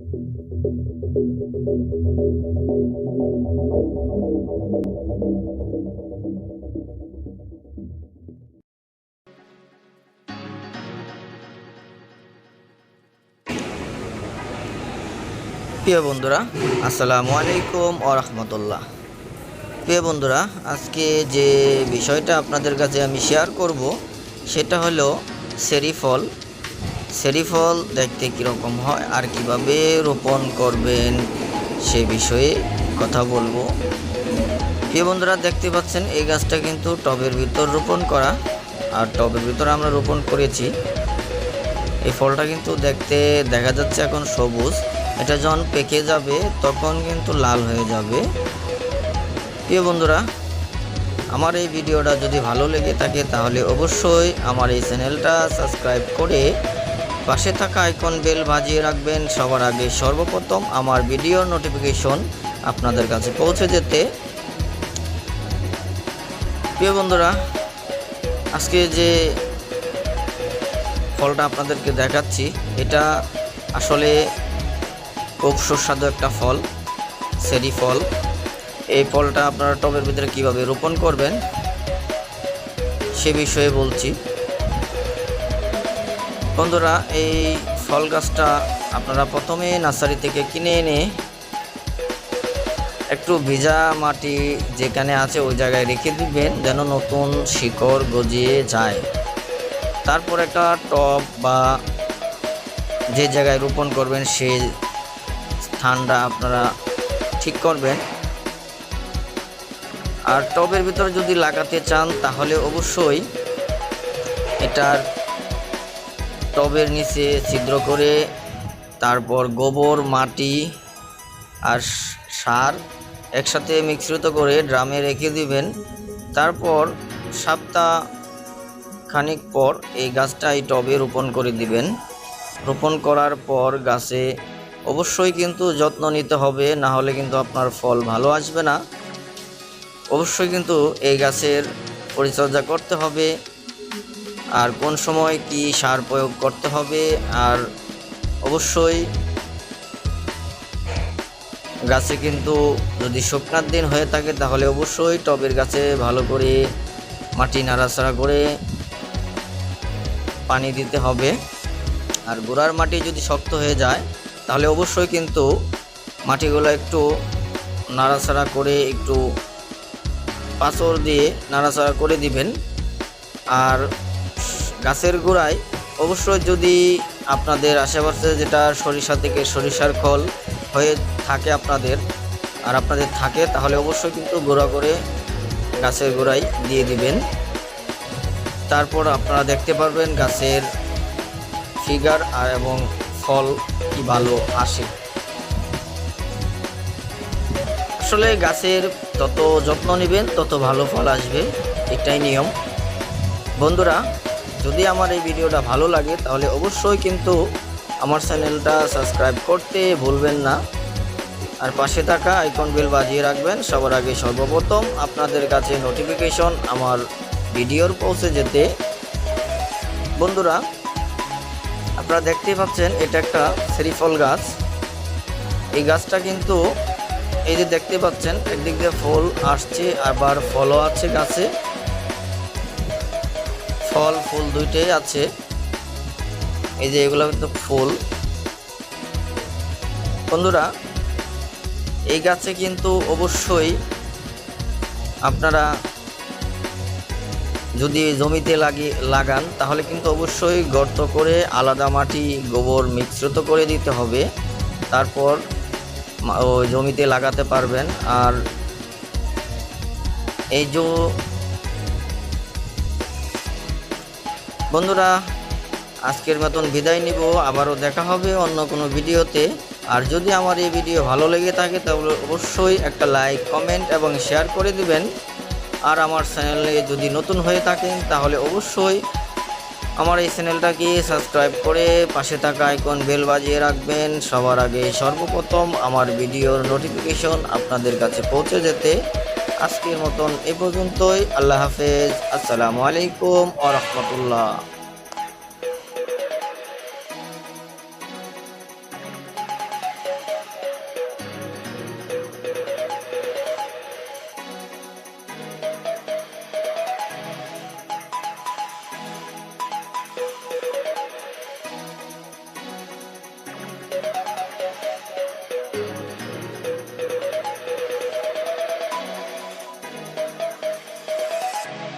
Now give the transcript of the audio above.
প্রিয় বন্ধুরা, আসসালামু আলাইকুম রহমতুল্লাহ। প্রিয় বন্ধুরা, আজকে যে বিষয়টা আপনাদের কাছে আমি শেয়ার করব, সেটা হলো সেরি ফল সেরি ফল দেখতে কীরকম হয় আর কীভাবে রোপণ করবেন সে বিষয়ে কথা বলব। প্রিয় বন্ধুরা, দেখতে পাচ্ছেন, এই গাছটা কিন্তু টবের ভিতর রোপণ করা আর টবের ভিতর আমরা রোপণ করেছি। এই ফলটা কিন্তু দেখতে দেখা যাচ্ছে এখন সবুজ। এটা যখন পেকে যাবে, তখন কিন্তু লাল হয়ে যাবে। প্রিয় বন্ধুরা, আমার এই ভিডিওটা যদি ভালো লেগে থাকে, তাহলে অবশ্যই আমার এই চ্যানেলটা সাবস্ক্রাইব করে পাশে থাকা আইকন বেল বাজিয়ে রাখবেন। সবার আগে সর্বপ্রথম আমার ভিডিওর নোটিফিকেশন আপনাদের কাছে পৌঁছে যেতে। প্রিয় বন্ধুরা, আজকে যে ফলটা আপনাদেরকে দেখাচ্ছি, এটা আসলে খুব সুস্বাদু একটা ফল, সেরি ফল। এই ফলটা আপনারা টবের ভিতরে কীভাবে রোপণ করবেন, সে বিষয়ে বলছি। বন্ধুরা, এই ফল গাছটা আপনারা প্রথমে নার্সারি থেকে কিনে এনে একটু ভিজা মাটি যেখানে আছে ওই জায়গায় রেখে দিবেন, যেন নতুন শিকড় গজিয়ে যায়। তারপর একটা টব বা যে জায়গায় রোপণ করবেন, সেই স্থানটা আপনারা ঠিক করবেন। আর টবের ভিতরে যদি লাগাতে চান, তাহলে অবশ্যই এটার টবের নিচে ছিদ্র করে, তারপর গোবর, মাটি আর সার একসাথে মিশ্রিত করে ড্রামে রেখে দিবেন। তারপর সপ্তাহ খানিক পর এই গাছটা এই টবে রোপণ করে দিবেন। রোপণ করার পর গাছে অবশ্যই কিন্তু যত্ন নিতে হবে, না হলে কিন্তু আপনার ফল ভালো আসবে না। অবশ্যই কিন্তু এই গাছের পরিচর্যা করতে হবে। আর কোন সময় কি সার প্রয়োগ করতে হবে, আর অবশ্যই গাছে কিন্তু যদি শুকনার দিন হয়ে থাকে তাহলে অবশ্যই টবের গাছে ভালো করে মাটি নাড়াচাড়া করে পানি দিতে হবে। আর গোড়ার মাটি যদি শক্ত হয়ে যায় তাহলে অবশ্যই কিন্তু মাটিগুলো একটু নাড়াচাড়া করে একটু পাথর দিয়ে নাড়াচাড়া করে দিবেন। আর গাছের গোড়ায় অবশ্যই যদি আপনাদের আশেপাশে যেটা সরিষা থেকে সরিষার খোল হয়ে থাকে আপনাদের, আর আপনাদের থাকে, তাহলে অবশ্যই কিন্তু গোড়া করে গাছের গোড়ায় দিয়ে দিবেন। তারপর আপনারা দেখতে পারবেন গাছের ফিগার আর এবং ফল কি ভালো আসে। আসলে গাছের তত যত্ন নেবেন, তত ভালো ফল আসবে, এটাই নিয়ম। বন্ধুরা যদি আমার এই ভিডিওটা ভালো লাগে, তাহলে অবশ্যই কিন্তু আমার চ্যানেলটা সাবস্ক্রাইব করতে ভুলবেন না। আর পাশে থাকা আইকন বেল বাজিয়ে রাখবেন, সবার আগে সর্বপ্রথম আপনাদের কাছে নোটিফিকেশন আমার ভিডিওর পৌঁছে যেতে। বন্ধুরা, আপনারা দেখতে পাচ্ছেন, এটা একটা সেরিফল গাছ। এই গাছটা কিন্তু এই যে দেখতে পাচ্ছেন, একদিক দিয়ে ফল আসছে, আবার ফলও আছে গাছে। ফল, ফুল দুইটাই আছে। এই যে এগুলো কিন্তু ফুল। বন্ধুরা, এই গাছে কিন্তু অবশ্যই আপনারা যদি জমিতে লাগি, লাগান, তাহলে কিন্তু অবশ্যই গর্ত করে আলাদা মাটি, গোবর মিশ্রিত করে দিতে হবে। তারপর জমিতে লাগাতে পারবেন। আর এই যে বন্ধুরা, আজকের মতন বিদায় নিব। আবারও দেখা হবে অন্য কোনো ভিডিওতে। আর যদি আমার এই ভিডিও ভালো লেগে থাকে, তাহলে অবশ্যই একটা লাইক, কমেন্ট এবং শেয়ার করে দিবেন। আর আমার চ্যানেলে যদি নতুন হয়ে থাকেন, তাহলে অবশ্যই আমার এই চ্যানেলটাকে সাবস্ক্রাইব করে পাশে থাকা আইকন বেল বাজিয়ে রাখবেন। সবার আগে সর্বপ্রথম আমার ভিডিওর নোটিফিকেশন আপনাদের কাছে পৌঁছে যেতে আজকের মতন এ পর্যন্তই। আল্লাহ হাফেজ। আসসালামু আলাইকুম আ